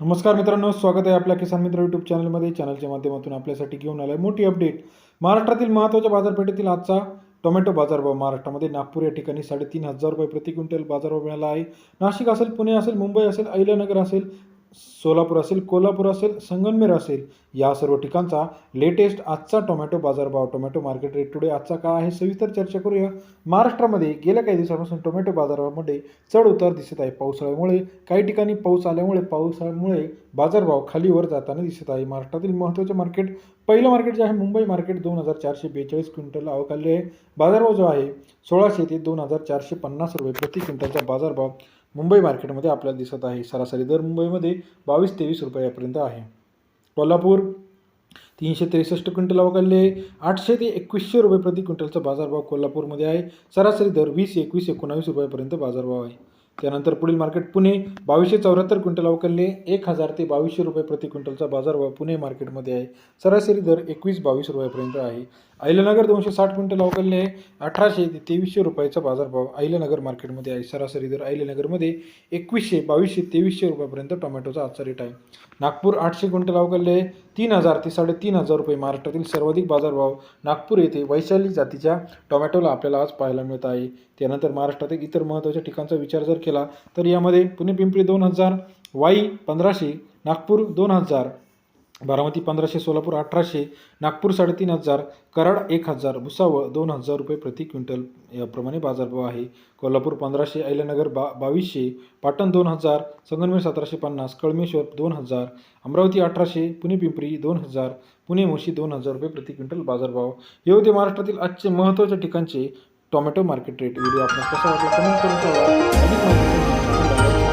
नमस्कार मित्रांनो स्वागत आहे आपल्या किसान मित्र यूट्यूब चॅनलमध्ये चॅनलच्या माध्यमातून आपल्यासाठी घेऊन आलं आहे मोठी अपडेट महाराष्ट्रातील महत्त्वाच्या बाजारपेठेतील आजचा टोमॅटो बाजारभाव महाराष्ट्रामध्ये नागपूर या ठिकाणी साडेतीन हजार रुपये प्रति क्विंटल बाजारभाव मिळाला आहे. नाशिक असेल पुणे असेल मुंबई असेल अहिल्यानगर असेल सोलापूर असेल कोल्हापूर असेल संगमनेर असेल या सर्व ठिकाणचा लेटेस्ट आजचा टोमॅटो बाजारभाव टोमॅटो मार्केट रेट टुडे आजचा काय आहे सविस्तर चर्चा करूया. महाराष्ट्रामध्ये गेल्या काही दिवसापासून टोमॅटो बाजारामध्ये चढ उतार दिसत आहे. पावसाळ्यामुळे काही ठिकाणी पाऊस आल्यामुळे पावसामुळे बाजारभाव खालीवर जाताना दिसत आहे. महाराष्ट्रातील महत्त्वाचे मार्केट पहिलं मार्केट जे आहे मुंबई मार्केट दोन हजार चारशे बेचाळीस क्विंटल अवकालले आहे. बाजारभाव जो आहे सोळाशे ते दोन हजार चारशे पन्नास रुपये प्रति क्विंटलचा बाजारभाव मुंबई मार्केटमध्ये आपल्याला दिसत आहे. सरासरी दर मुंबईमध्ये बावीस तेवीस रुपयापर्यंत आहे. कोल्हापूर तीनशे त्रेसष्ट क्विंटल अवकालले आठशे ते एकवीसशे रुपये प्रति क्विंटलचा बाजारभाव कोल्हापूरमध्ये आहे. सरासरी दर वीस एकवीस एकोणावीस रुपयापर्यंत बाजारभाव आहे. त्यानंतर पुढील मार्केट पुणे बावीसशे चौऱ्याहत्तर क्विंटल अवकालले एक हजार ते बावीसशे रुपये प्रति क्विंटलचा बाजारभाव पुणे मार्केटमध्ये आहे. सरासरी दर एकवीस बावीस रुपयापर्यंत आहे. अहिल्यानगर दोनशे साठ क्विंटल अवकालले अठराशे ते तेवीसशे रुपयाचा बाजारभाव अहिल्यानगर मार्केटमध्ये आहे. सरासरी दर अहिल्यानगरमध्ये एकवीसशे बावीसशे तेवीसशे रुपयापर्यंत टोमॅटोचा आजचा रेट आहे. नागपूर आठशे क्विंटल अवकालले तीन हजार ते साडेतीन हजार रुपये महाराष्ट्रातील सर्वाधिक बाजारभाव नागपूर येथे वैशाली जातीच्या टोमॅटोला आपल्याला आज पाहायला मिळत आहे. त्यानंतर महाराष्ट्रातील इतर महत्त्वाच्या ठिकाणचा विचार जर केला तर यामध्ये पुणे पिंपरी दोन हजार वाई पंधराशे नागपूर दोन हजार बारामती पंधराशे सोलापूर अठराशे नागपूर साडेतीन हजार कराड एक हजार भुसावळ दोन हजार रुपये प्रति क्विंटल याप्रमाणे बाजारभाव आहे. कोल्हापूर पंधराशे अहिल्यानगर बा बावीसशे पाटण दोन हजार संगमनेर सतराशे पन्नास कळमेश्वर दोन हजार अमरावती अठराशे पुणे पिंपरी दोन हजार पुणे मोशी दोन हजार रुपये प्रति क्विंटल बाजारभाव. हे होते महाराष्ट्रातील आजचे महत्त्वाच्या ठिकाणचे टोमॅटो मार्केट रेट. व्हिडिओ आपण कसा वाटला कमेंट करून अधिक माहिती